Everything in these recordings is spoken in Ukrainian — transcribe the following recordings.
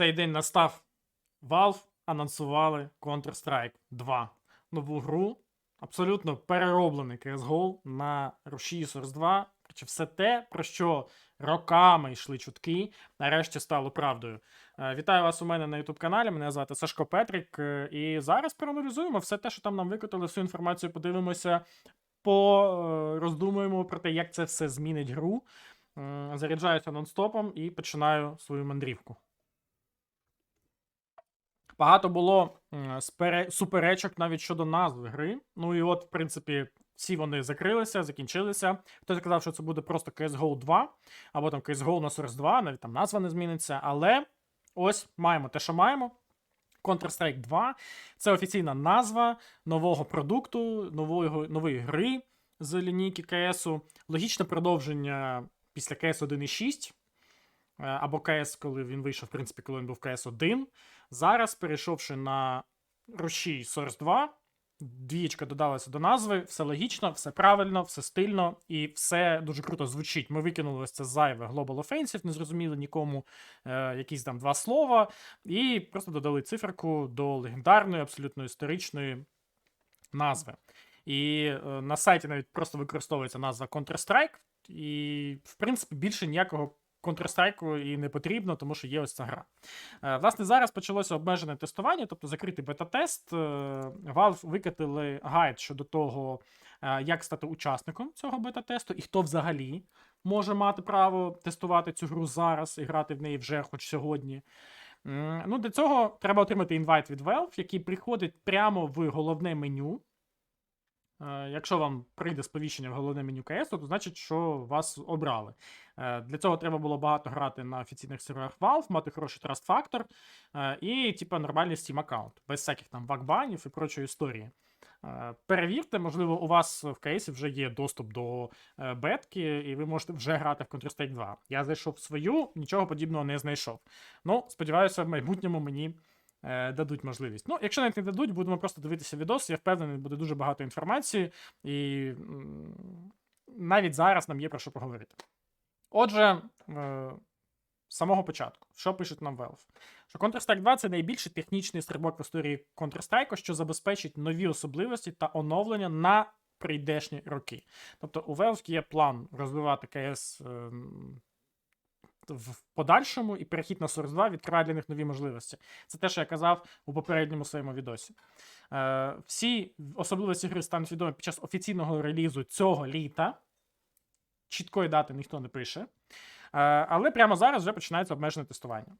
цей день настав. Valve анонсували Counter-Strike 2. Нову гру. Абсолютно перероблений CSGO на рушії Source 2. Чи все те, про що роками йшли чутки, нарешті стало правдою. Е, Вітаю вас у мене на YouTube каналі. Мене звати Сашко Петрик. е, І зараз проаналізуємо все те, що там нам викотали, всю інформацію подивимося, пороздумуємо про те, як це все змінить гру. Заряджаюся нон-стопом і починаю свою мандрівку. Багато було суперечок навіть щодо назви гри. Ну і от, в принципі, всі вони закрилися, закінчилися. Хтось сказав, що це буде просто CSGO 2, або там CSGO на Source 2, навіть там назва не зміниться. Але ось маємо те, що маємо. Counter-Strike 2 це офіційна назва нового продукту, нової, нової гри з лінійки КСу. Логічне продовження після CS 1.6. е, Або CS, коли він вийшов, в принципі, коли він був CS 1. Зараз, перейшовши на рушій Source 2, двієчка додалася до назви, все логічно, все правильно, все стильно і все дуже круто звучить. Ми викинули ось це зайве Global Offensive, не зрозуміли нікому е, якісь там два слова, і просто додали циферку до легендарної, абсолютно історичної назви. І е, на сайті навіть просто використовується назва Counter-Strike, і, в принципі, більше ніякого Counter-Strike і не потрібно, тому що є ось ця гра. Е, Власне, зараз почалося обмежене тестування, тобто закритий бета-тест. Е, Valve викатили гайд щодо того, е, як стати учасником цього бета-тесту, і хто взагалі може мати право тестувати цю гру зараз і грати в неї вже хоч сьогодні. Ну, для цього треба отримати інвайт від Valve, який приходить прямо в головне меню. Е, Якщо вам прийде сповіщення в головне меню КС, то значить, що вас обрали. Е, Для цього треба було багато грати на офіційних серверах Valve, мати хороший Trust Factor е, і, типа, нормальний Steam аккаунт, без всяких там вакбанів і прочої історії. Перевірте, можливо, у вас в кейсі вже є доступ до бетки, і ви можете вже грати в Counter-Strike 2. Я зайшов свою, нічого подібного не знайшов. Ну, сподіваюся, в майбутньому мені дадуть можливість. Ну, якщо навіть не дадуть, будемо просто дивитися відос. Я впевнений, буде дуже багато інформації, і навіть зараз нам є про що поговорити. Отже, е, з самого початку, що пишуть нам Valve? Що Counter-Strike 2 це найбільший технічний стрибок в історії Counter-Strike, що забезпечить нові особливості та оновлення на прийдешні роки. Тобто у Valve є план розвивати КС в подальшому, і перехід на Source 2 відкриває для них нові можливості. Це те, що я казав у попереднььому своєму відосі. Е, всі особливості гри стануть відомі під час офіційного релізу цього літа. Чіткої дати ніхто не пише. Е, але прямо зараз вже починається обмежене тестування.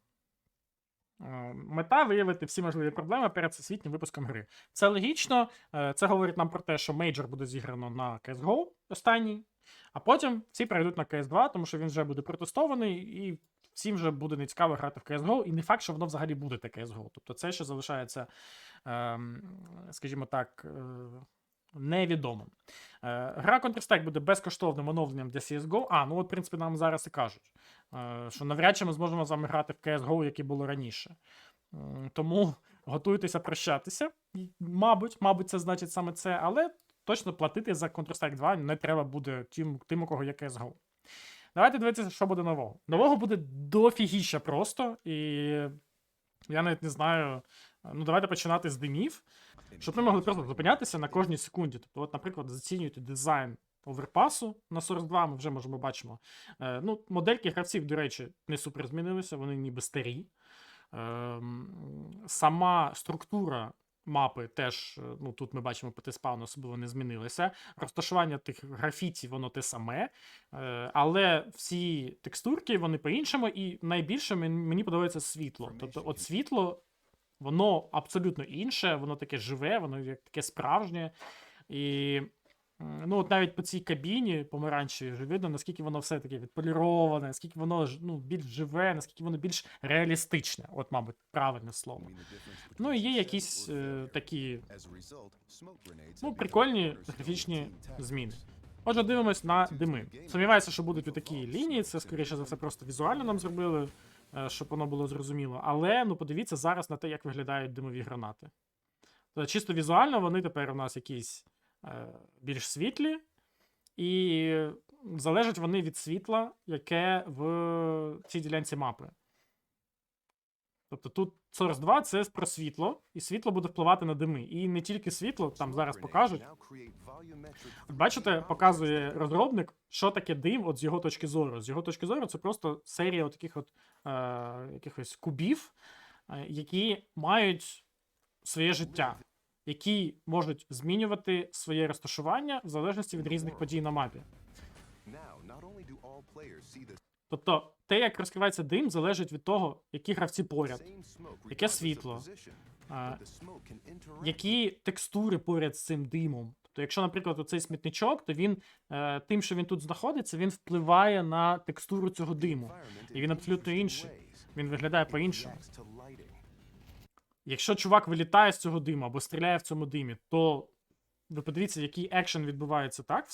Е, Мета виявити всі можливі проблеми перед всесвітнім випуском гри. Це логічно. е, Це говорить нам про те, що мейджор буде зіграно на CSGO останній, а потім всі перейдуть на CS2, тому що він вже буде протестований, і всім вже буде нецікаво грати в CSGO, і не факт, що воно взагалі буде таке CSGO. Тобто це ще залишається, ем, скажімо так, е, невідомим. Е, Гра Counter-Strike буде безкоштовним оновленням для CSGO. А, ну от, в принципі, нам зараз і кажуть, е, що навряд чи ми зможемо з вами грати в CSGO, яке було раніше. Тому готуйтеся прощатися. Мабуть, мабуть, це значить саме це, але точно платити за Counter-Strike 2 не треба буде тим, тим у кого є CSGO. Давайте дивитися, що буде нового. Нового буде дофігіща просто, і я навіть не знаю. Ну, давайте починати з димів, щоб ми могли просто зупинятися на кожній секунді. Тобто, от, наприклад, зацінюєте дизайн оверпасу на 42, ми вже можемо бачимо. Е, ну, модельки гравців, до речі, не супер змінилися, вони ніби старі. Ем, сама структура мапи теж, е, ну тут ми бачимо по особливо не змінилися. Розташування тих графітів, воно те саме. Е, але всі текстурки, вони по-іншому, і найбільше мені подобається світло. Тобто, от світло, воно абсолютно інше, воно таке живе, воно як таке справжнє. І ну, от навіть по цій кабіні помаранчевій вже видно, наскільки воно все таке відполіроване, наскільки воно ну, більш живе, наскільки воно більш реалістичне. От, мабуть, правильне слово. Ну і є якісь е, такі Ну, прикольні графічні зміни. Отже, дивимось на дими. Сумніваюся, що будуть у лінії. Це, скоріше за все, просто візуально нам зробили, е, щоб воно було зрозуміло. Але ну подивіться зараз на те, як виглядають димові гранати. Тобто, чисто візуально вони тепер у нас якісь е, більш світлі, і залежать вони від світла, яке в цій ділянці мапи. Тобто тут Source 2 це про світло, і світло буде впливати на дими. І не тільки світло, там зараз покажуть. Бачите, показує розробник, що таке дим от з його точки зору. З його точки зору, це просто серія от таких от е, якихось кубів, е, які мають своє життя, які можуть змінювати своє розташування в залежності від різних подій на мапі. Тобто, те, як розкривається дим, залежить від того, які гравці поряд, яке світло, а, які текстури поряд з цим димом. Тобто, якщо, наприклад, оцей смітничок, то він е, тим, що він тут знаходиться, він впливає на текстуру цього диму. і він абсолютно інший. Він виглядає по-іншому. Якщо чувак вилітає з цього диму або стріляє в цьому димі, то ви подивіться, який екшен відбувається так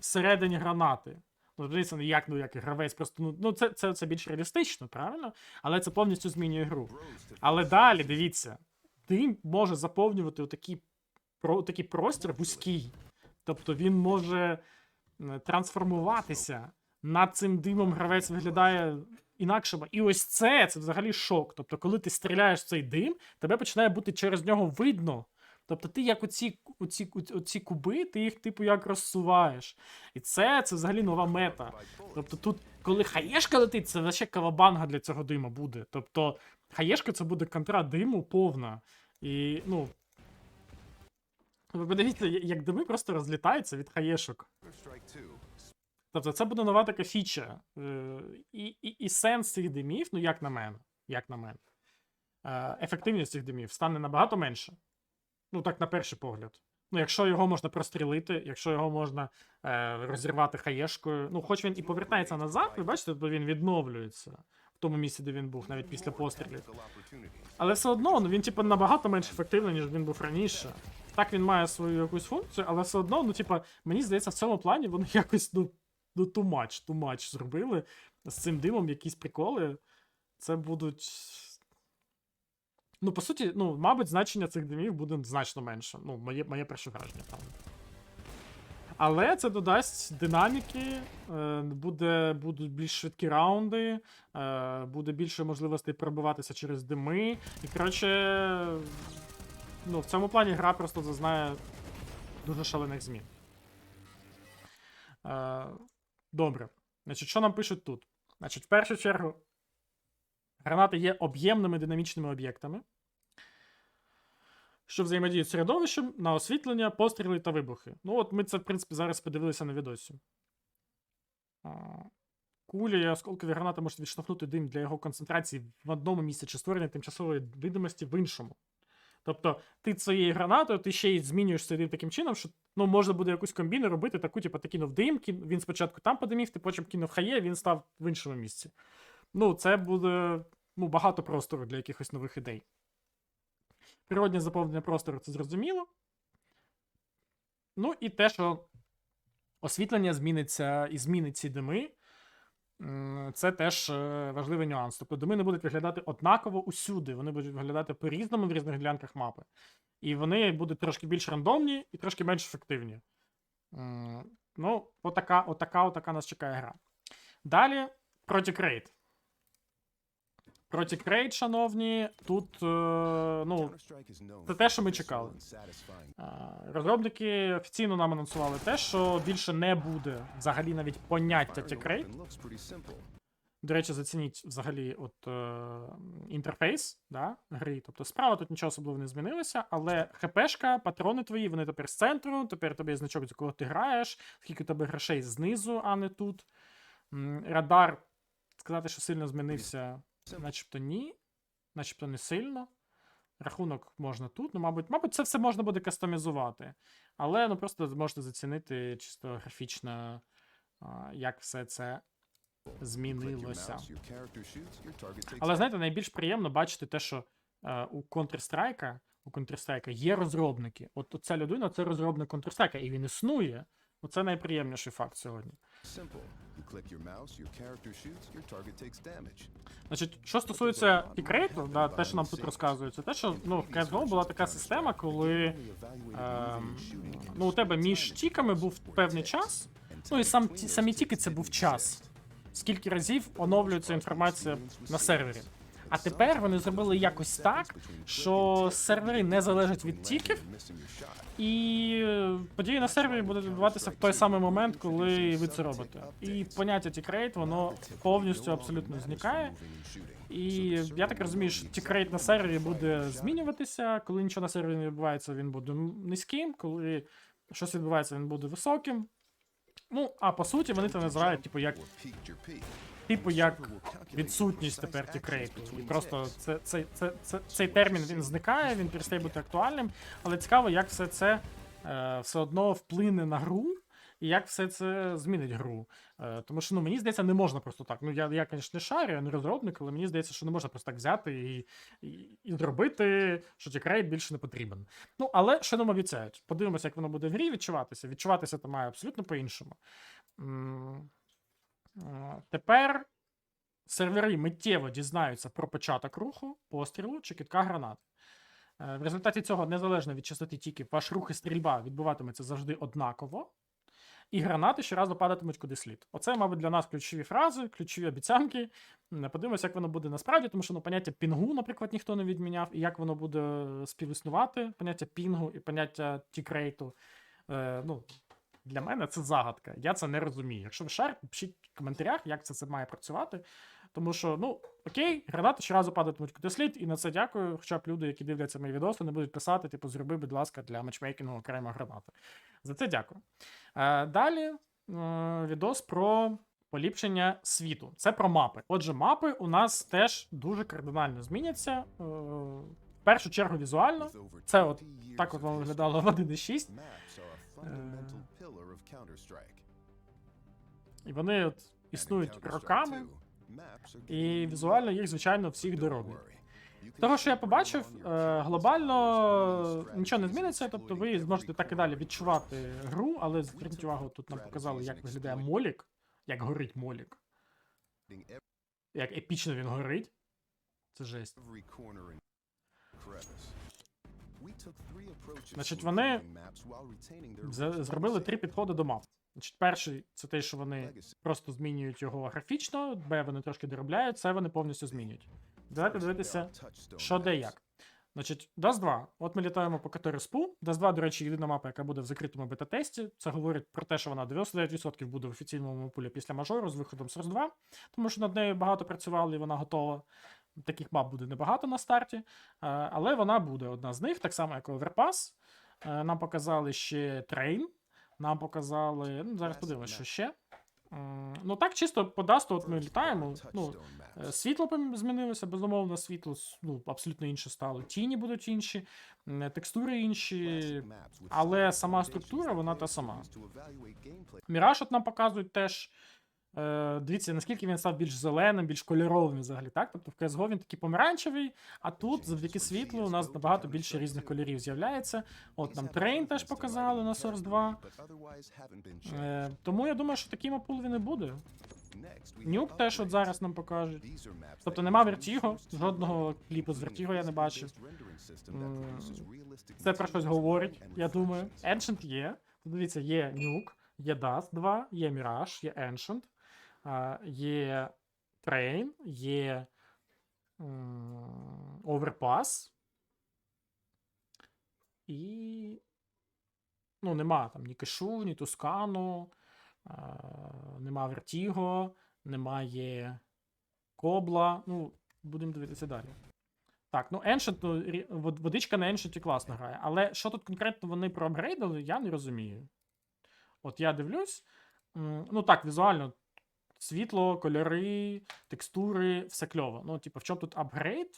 всередині гранати. Ну, подивіться, ну як, ну як гравець просто. Ну, ну це, це, це більш реалістично, правильно? Але це повністю змінює гру. Але далі, дивіться, дим може заповнювати отакий, про, такий простір вузький. Тобто він може трансформуватися. Над цим димом гравець виглядає інакше. І ось це, це взагалі шок. Тобто, коли ти стріляєш в цей дим, тебе починає бути через нього видно. Тобто ти як оці, оці, оці куби, ти їх типу як розсуваєш. І це, це взагалі нова мета. Тобто тут, коли хаєшка летить, це ще кавабанга для цього дима буде. Тобто, хаєшка це буде контра диму повна. І, ну. Ви подивіться, як дими просто розлітаються від хаєшок. Тобто, це буде нова така фіча. Е, і, і, і сенс цих димів, ну як на мене, як на мене, е, ефективність цих димів стане набагато менше. Ну, так, на перший погляд. Ну, якщо його можна прострілити, якщо його можна е, розірвати хаєшкою. Ну, хоч він і повертається назад, ви бачите, бо він відновлюється в тому місці, де він був, навіть після пострілів. Але все одно, ну він, типу, набагато менш ефективний, ніж він був раніше. Так він має свою якусь функцію, але все одно, ну, типа, мені здається, в цьому плані вони якось, ну, ну too much зробили. З цим димом якісь приколи. Це будуть. Ну, по суті, ну, мабуть, значення цих димів буде значно менше. Ну, моє, моє перше враження там. Але це додасть динаміки, е, буде, будуть більш швидкі раунди, е, буде більше можливостей пробиватися через дими. І, коротше, ну, в цьому плані гра просто зазнає дуже шалених змін. Добре. Значить, що нам пишуть тут? Значить, в першу чергу, гранати є об'ємними динамічними об'єктами, що взаємодіють середовищем на освітлення, постріли та вибухи. Ну, от ми це, в принципі, зараз подивилися на відосі. Кулі і осколкові гранати можуть відштовхнути дим для його концентрації в одному місці чи створення тимчасової видимості в іншому. Тобто, ти цією гранатою, ти ще й змінюєш дим таким чином, що ну, можна буде якусь комбіну робити, таку, типу, ти кинув дим, кин- він спочатку там подимів, ти потім кинув хає, він став в іншому місці. Ну, це буде ну, багато простору для якихось нових ідей. Природнє заповнення простору це зрозуміло. Ну і те, що освітлення зміниться і змінить ці дими, це теж е, важливий нюанс. Тобто доми не будуть виглядати однаково усюди, вони будуть виглядати по-різному в різних ділянках мапи. І вони будуть трошки більш рандомні і трошки менш ефективні. Ну, отака, отака, отака нас чекає гра. Далі Project Raid. Project Raid, шановні, тут е, ну, Це те, що ми чекали. розробники офіційно нам анонсували те, що більше не буде взагалі навіть поняття тікрейт. До речі, зацініть взагалі от е, інтерфейс да, гри. Тобто справа тут нічого особливо не змінилося, але ХПшка, патрони твої, вони тепер з центру, тепер тобі є значок, за кого ти граєш, скільки у тебе грошей знизу, а не тут. Радар, сказати, що сильно змінився, начебто ні, начебто не сильно. Рахунок можна тут. Ну, мабуть, мабуть, це все можна буде кастомізувати. Але ну просто можете зацінити чисто графічно, як все це змінилося. Але знаєте, найбільш приємно бачити те, що е, у Counter-Strike, у Counter-Strike є розробники. От ця людина це розробник Counter-Strike, і він існує. Оце найприємніший факт сьогодні. Значить, що стосується пікрейту, да, те, що нам тут розказується, те, що ну, в CSGO була така система, коли ем, ну, у тебе між тіками був певний час, ну і сам, самі тіки це був час. Скільки разів оновлюється інформація на сервері. А тепер вони зробили якось так, що сервери не залежать від тіків, і події на сервері будуть відбуватися в той самий момент, коли ви це робите. І поняття тікрейт, воно повністю абсолютно зникає. І я так розумію, що тікрейт на сервері буде змінюватися. Коли нічого на сервері не відбувається, він буде низьким. Коли щось відбувається, він буде високим. Ну, а по суті, вони це називають, типу, як типу як відсутність тепер тікрейту. І просто це, це, це, це, цей термін він зникає, він перестає бути актуальним. Але цікаво, як все це е, все одно вплине на гру. І як все це змінить гру. Е, тому що ну, мені здається, не можна просто так. Ну, я, я звісно, не шарю, я не розробник, але мені здається, що не можна просто так взяти і, і, і зробити, що тікрейт більше не потрібен. Ну, але що нам обіцяють? Подивимося, як воно буде в грі відчуватися. Відчуватися це має абсолютно по-іншому. Тепер сервери миттєво дізнаються про початок руху, пострілу чи китка гранат. Е, В результаті цього, незалежно від частоти тіків, ваш рух і стрільба відбуватиметься завжди однаково, і гранати щоразу падатимуть куди слід. Оце, мабуть, для нас ключові фрази, ключові обіцянки. Подивимося, як воно буде насправді, тому що ну, поняття пінгу, наприклад, ніхто не відміняв, і як воно буде співіснувати, поняття пінгу і поняття тікрейту. Е, ну, для мене це загадка. Я це не розумію. Якщо ви шарите, пишіть в коментарях, як це, це має працювати. Тому що, ну, окей, гранати щоразу падатимуть куди слід, і на це дякую. Хоча б люди, які дивляться мої відоси, не будуть писати, типу, зроби, будь ласка, для матчмейкінгу окремо гранати. За це дякую. Е, далі е, відос про поліпшення світу. Це про мапи. Отже, мапи у нас теж дуже кардинально зміняться. Е, в першу чергу візуально. Це от так от воно виглядало в 1.6. І вони от існують роками, і візуально їх, звичайно, всіх дороблять. Того, що я побачив, е, глобально нічого не зміниться, тобто ви зможете так і далі відчувати гру, але зверніть увагу, тут нам показали, як виглядає молік, як горить молік, як епічно він горить. Це жесть. Значить, вони Зробили три підходи до мап. Значить, перший це те, що вони просто змінюють його графічно, Б вони трошки доробляють, це вони повністю змінюють. Давайте дивитися, що де як. Значить, DAS 2. От ми літаємо по Каториспу. DAS 2, до речі, єдина мапа, яка буде в закритому бета-тесті. Це говорить про те, що вона 99% буде в офіційному пулі після мажору з виходом Source 2, тому що над нею багато працювали і вона готова. Таких мап буде небагато на старті, е, але вона буде одна з них, так само як Overpass. Е, Нам показали ще Train, нам показали. Ну, зараз подивимося, що ще. Ну так, чисто по дасту, от ми літаємо. Ну, Е, Світло змінилося, безумовно, світло ну, абсолютно інше стало. Тіні будуть інші, текстури інші, але сама структура, вона та сама. Міраж от нам показують теж. Е, дивіться, наскільки він став більш зеленим, більш кольоровим взагалі, так? Тобто в CSGO він такий помаранчевий, а тут, завдяки світлу, у нас набагато більше різних кольорів з'являється. От нам Train теж показали на Source 2. Е, тому я думаю, що такий мапул він і буде. Нюк теж от зараз нам покажуть. Тобто нема Vertigo, жодного кліпу з Vertigo я не бачив. Це про щось говорить, я думаю. Ancient є. Дивіться, є Nuke, є Dust 2, є Mirage, є Ancient, є Train, є Overpass. І. Ну, нема там ні Кешу, ні Тускану, нема Vertigo, немає Кобла. Ну, будемо дивитися далі. Так, ну Ancient, ну, водичка на Ancient класно грає. Але що тут конкретно вони проапгрейдили, я не розумію. От я дивлюсь. Ну так, візуально. Світло, кольори, текстури, все кльово. Ну, типу, в чому тут апгрейд?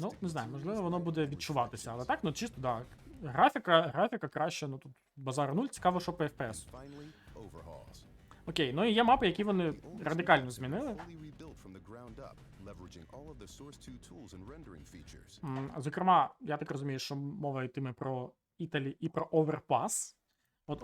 Ну, не знаю, можливо, воно буде відчуватися, але так, ну чисто, так. Да. Графіка, графіка краще, ну тут базар 0, цікаво, що по FPS. Окей, ну і є мапи, які вони радикально змінили. Зокрема, я так розумію, що мова йтиме про Італі і про Overpass. От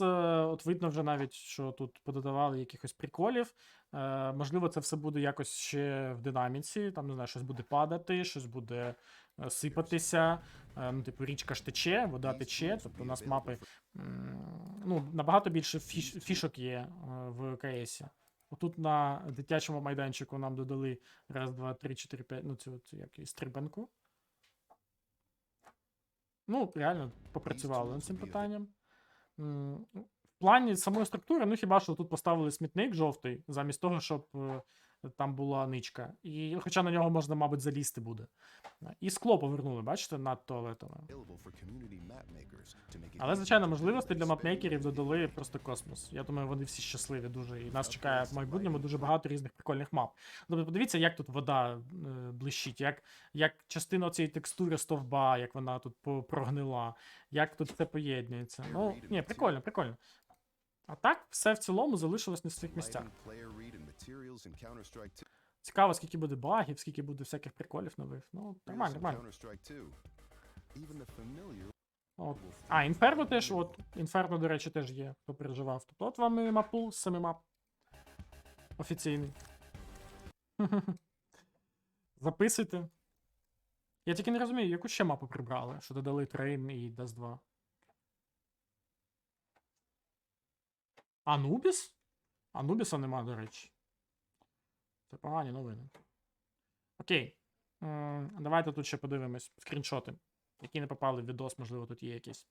е, от видно вже навіть, що тут пододавали якихось приколів. Е, Можливо, це все буде якось ще в динаміці. Там, не знаю, щось буде падати, щось буде е, сипатися. Е, Ну, типу, річка ж тече, вода тече. Тобто у нас мапи ну, набагато більше фіш, фішок є в КСі. Отут на дитячому майданчику нам додали раз, два, три, чотири, п'ять, ну цю, цю як її, стрибанку. Ну, реально попрацювали над цим питанням. М, В плані самої структури, ну хіба що тут поставили смітник жовтий, замість того, щоб е, там була ничка. І, хоча на нього можна, мабуть, залізти буде. І скло повернули, бачите, над туалетами. Але, звичайно, можливостей для мапмейкерів додали просто космос. Я думаю, вони всі щасливі дуже. І нас чекає в майбутньому дуже багато різних прикольних мап. Тобто, подивіться, як тут вода е, блищить, як, як частина цієї текстури стовба, як вона тут прогнила, як тут все поєднується. Ну, ні, прикольно, прикольно. А так, все в цілому залишилось на своїх місцях. Цікаво, скільки буде багів, скільки буде всяких приколів нових. Ну, нормально, нормально. От. А, Інферно теж, от. Інферно, до речі, теж є, хто переживав. Тобто от вам і мапул семи мап. Офіційний. Записуйте. Я тільки не розумію, яку ще мапу прибрали, що додали Train і Dust 2. Анубіс? Анубіса нема, до речі. Це погані новини. Окей. Давайте тут ще подивимось скріншоти, які не попали в відос, можливо, тут є якісь.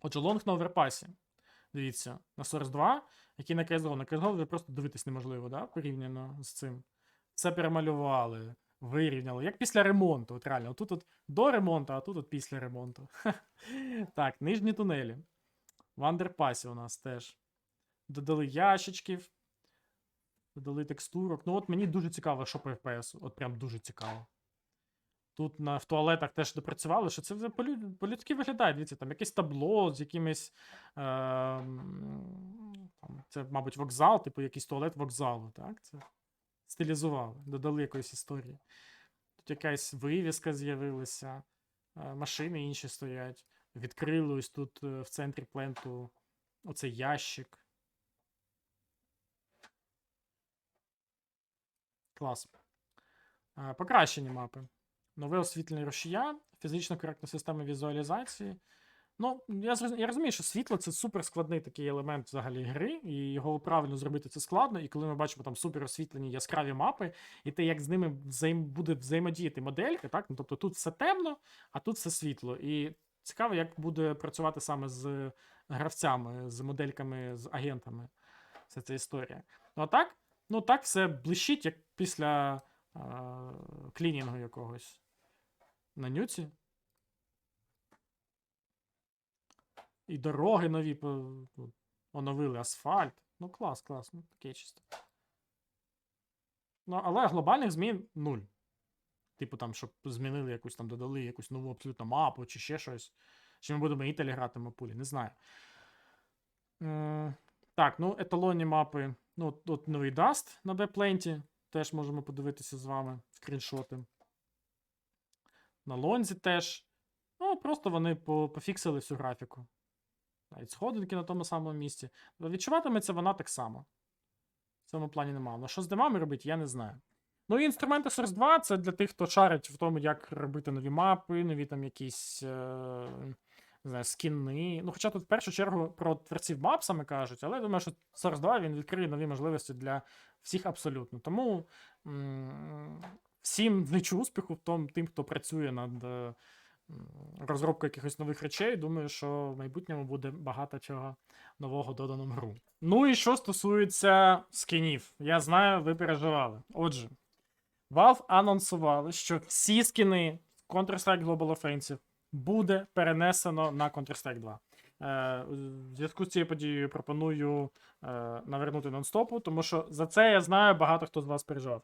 Отже, лонг на оверпасі. Дивіться, на Source 2, який на CSGO. На CSGO вже просто дивитись неможливо, да? порівняно з цим. Це перемалювали, вирівняли. Як після ремонту. От реально, тут от до ремонту, а тут от після ремонту. так, нижні тунелі. В андерпасі у нас теж. Додали ящичків. Додали текстурок. Ну, от мені дуже цікаво, що по FPS. От прям дуже цікаво. Тут на, в туалетах теж допрацювали, що це вже полю- по-людськи виглядає. Дивіться, там якесь табло з якимись. Е, там, це, мабуть, вокзал, типу якийсь туалет вокзалу, так? Це стилізували, додали якоїсь історії. Тут якась вивіска з'явилася, е, машини інші стоять. Відкрили ось тут е, в центрі пленту оцей ящик. Клас. Е, Покращені мапи. Нове освітлення рушія, фізично коректна система візуалізації. Ну, я, я розумію, що світло це супер складний такий елемент взагалі гри, і його правильно зробити це складно. І коли ми бачимо там супер освітлені яскраві мапи, і те, як з ними взаєм... буде взаємодіяти моделька, так? Ну, тобто тут все темно, а тут все світло. І цікаво, як буде працювати саме з гравцями, з модельками, з агентами. Вся ця історія. Ну а так, ну так все блищить, як після е- клінінгу якогось на нюці. І дороги нові ну, оновили асфальт. Ну, клас, клас, ну таке чисто. Ну, але глобальних змін нуль. Типу там, щоб змінили якусь там, додали якусь нову абсолютно мапу чи ще щось. Чи ми будемо Італі грати мапулі, не знаю. Е, так, ну, еталонні мапи. Ну, от- от новий Dust на Депленті. Теж можемо подивитися з вами скріншоти. На лонзі теж. Ну, просто вони пофіксили всю графіку. Навіть сходинки на тому самому місці. Відчуватиметься вона так само. В цьому плані немає. Ну, що з димами робити, я не знаю. Ну і інструменти Source 2 це для тих, хто шарить в тому, як робити нові мапи, нові там якісь е, не знаю, скіни. Ну, хоча тут в першу чергу про творців мап саме кажуть, але я думаю, що Source 2 він відкриє нові можливості для всіх абсолютно. Тому м, всім зичу успіху в тому, тим, хто працює над е, розробкою якихось нових речей. Думаю, що в майбутньому буде багато чого нового додано в гру. Ну і що стосується скінів, я знаю, ви переживали. Отже, Valve анонсували, що всі скіни Counter-Strike Global Offensive буде перенесено на Counter-Strike 2. Е, в зв'язку з цією подією пропоную е, навернути нонстопу, тому що за це я знаю, багато хто з вас переживав.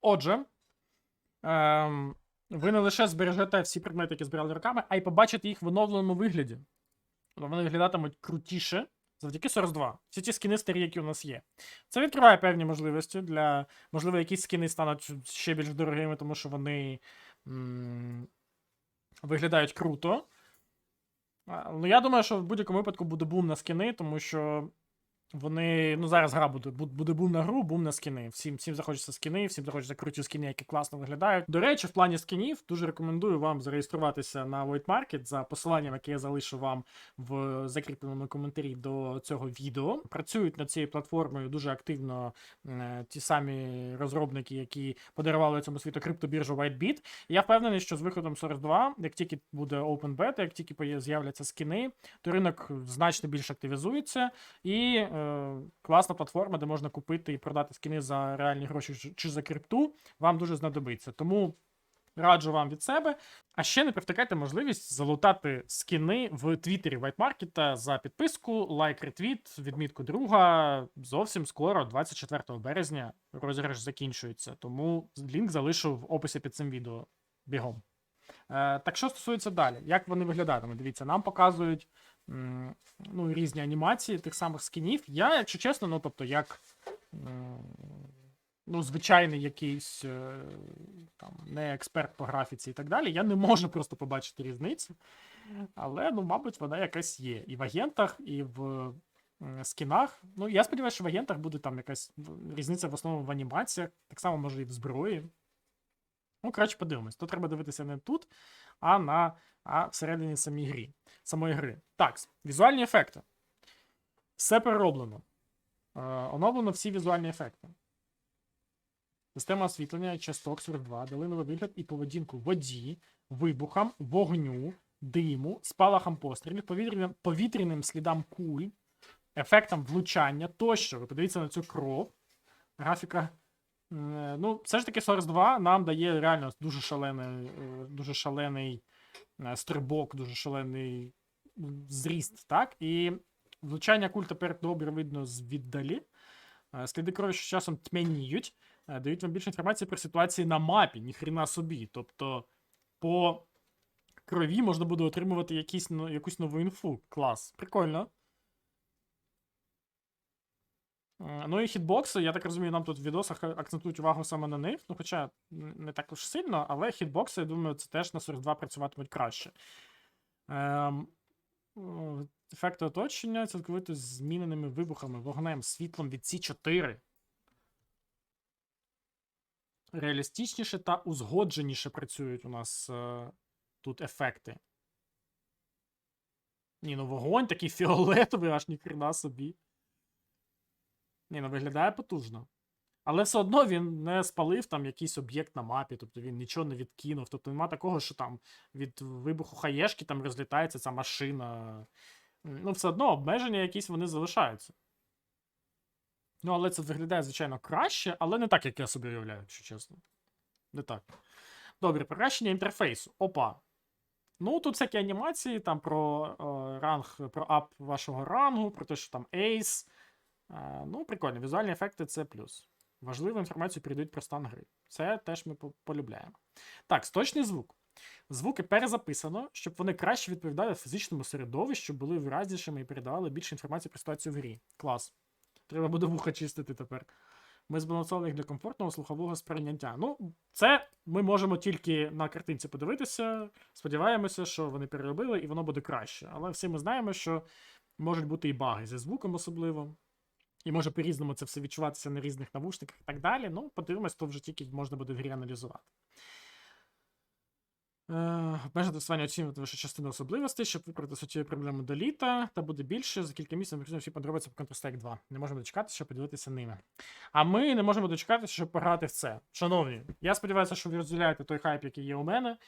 Отже, ем, ви не лише збережете всі предмети, які збирали роками, а й побачите їх в оновленому вигляді. Вони виглядатимуть крутіше завдяки Source 2. Всі ті скини старі, які у нас є. Це відкриває певні можливості для. Можливо, якісь скини стануть ще більш дорогими, тому що вони м- виглядають круто. Ну, я думаю, що в будь-якому випадку буде бум на скини, тому що Вони, ну зараз гра буде, бу- буде бум на гру, бум на скіни. Всім, всім захочеться скіни, всім захочеться круті скіни, які класно виглядають. До речі, в плані скінів дуже рекомендую вам зареєструватися на Void Market за посиланням, яке я залишу вам в закріпленому коментарі до цього відео. Працюють над цією платформою дуже активно е, ті самі розробники, які подарували цьому світу криптобіржу WhiteBit. Я впевнений, що з виходом Source 2, як тільки буде Open Beta, як тільки з'являться скіни, то ринок значно більше активізується. І е, класна платформа, де можна купити і продати скіни за реальні гроші чи- за крипту, вам дуже знадобиться. Тому раджу вам від себе. А ще не привтикайте можливість залутати скіни в Твіттері White за підписку, лайк, ретвіт, відмітку друга. Зовсім скоро, 24 березня, розіграш закінчується. Тому лінк залишу в описі під цим відео. Бігом. Е, так що стосується далі, як вони виглядатимуть? Дивіться, нам показують ну, різні анімації тих самих скінів. Я, якщо чесно, ну тобто, як ну, звичайний якийсь е, там, не експерт по графіці і так далі, я не можу просто побачити різницю. Але, ну, мабуть, вона якась є. І в агентах, і в скінах. Ну, я сподіваюся, що в агентах буде там якась різниця в основному в анімаціях, так само може і в зброї. Ну, коротше, подивимось. Тут треба дивитися не тут, а на а всередині самій грі, самої гри. Так, візуальні ефекти. Все перероблено. Е, оновлено всі візуальні ефекти. Система освітлення, часток 42, дали новий вигляд і поведінку воді, вибухам, вогню, диму, спалахам пострілів, повітряним, повітряним слідам куль, ефектам влучання тощо. Ви подивіться на цю кров. Графіка. Е, Ну, все ж таки Source 2 нам дає реально дуже шалений, е, дуже шалений е, стрибок, дуже шалений зріст, так? І влучання куль тепер добре видно звіддалі. Сліди крові з часом тьмяніють, дають вам більше інформації про ситуації на мапі, ніхрена собі. Тобто, по крові можна буде отримувати якісь, ну, якусь нову інфу. Клас. Прикольно. Е, Ну і хітбокси, я так розумію, нам тут в відосах акцентують увагу саме на них. Ну, хоча не так уж сильно, але хітбокси, я думаю, це теж на 42 працюватимуть краще. Ем, ефекти оточення цілковито зміненими вибухами, вогнем, світлом від С4. Реалістичніше та узгодженіше працюють у нас е, тут ефекти. Ні, ну вогонь такий фіолетовий, аж ніхрена собі. Ні, ну виглядає потужно. Але все одно він не спалив там якийсь об'єкт на мапі, тобто він нічого не відкинув. Тобто нема такого, що там від вибуху хаєшки там розлітається ця машина. Ну, все одно обмеження якісь вони залишаються. Ну, але це виглядає, звичайно, краще, але не так, як я собі уявляю, якщо чесно. Не так. Добре, покращення інтерфейсу. Опа. Ну, тут всякі анімації, там про е, ранг, про ап вашого рангу, про те, що там ейс. Ну, прикольно, візуальні ефекти це плюс. Важливу інформацію передають про стан гри. Це теж ми полюбляємо. Так, сточний звук. Звуки перезаписано, щоб вони краще відповідали фізичному середовищу, були виразнішими і передавали більше інформації про ситуацію в грі. Клас. Треба буде вуха чистити тепер. Ми збалансували їх для комфортного слухового сприйняття. Ну, це ми можемо тільки на картинці подивитися. Сподіваємося, що вони переробили і воно буде краще. Але всі ми знаємо, що можуть бути і баги зі звуком особливо. І може по-різному це все відчуватися на різних навушниках і так далі. Ну, подивимось, то вже тільки можна буде в грі аналізувати. Обмежити тестування оцінювати лише частину особливостей, щоб виправити суттєві проблеми до літа, та буде більше за кілька місяців ми всі подробиці по Counter-Strike 2. Не можемо дочекатися, щоб поділитися ними. А ми не можемо дочекатися, щоб пограти в це. Шановні, я сподіваюся, що ви розділяєте той хайп, який є у мене. Е,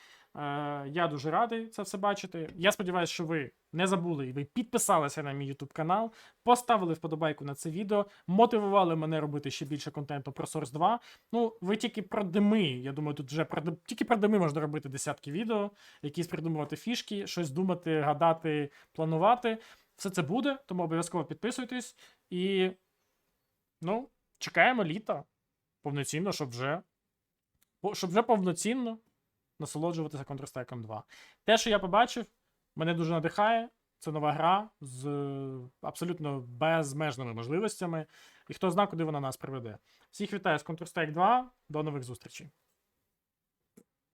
я дуже радий це все бачити. Я сподіваюся, що ви не забули ви підписалися на мій YouTube канал, поставили вподобайку на це відео, мотивували мене робити ще більше контенту про Source 2. Ну, ви тільки про дими. Я думаю, тут вже про тільки про дими можна робити десятки відео, якісь придумувати фішки, щось думати, гадати, планувати. Все це буде, тому обов'язково підписуйтесь і ну, чекаємо літа повноцінно, щоб вже, щоб вже повноцінно насолоджуватися Counter-Strike 2. Те, що я побачив, мене дуже надихає. Це нова гра з е, абсолютно безмежними можливостями. І хто зна, куди вона нас приведе. Всіх вітаю з Counter-Strike 2. До нових зустрічей.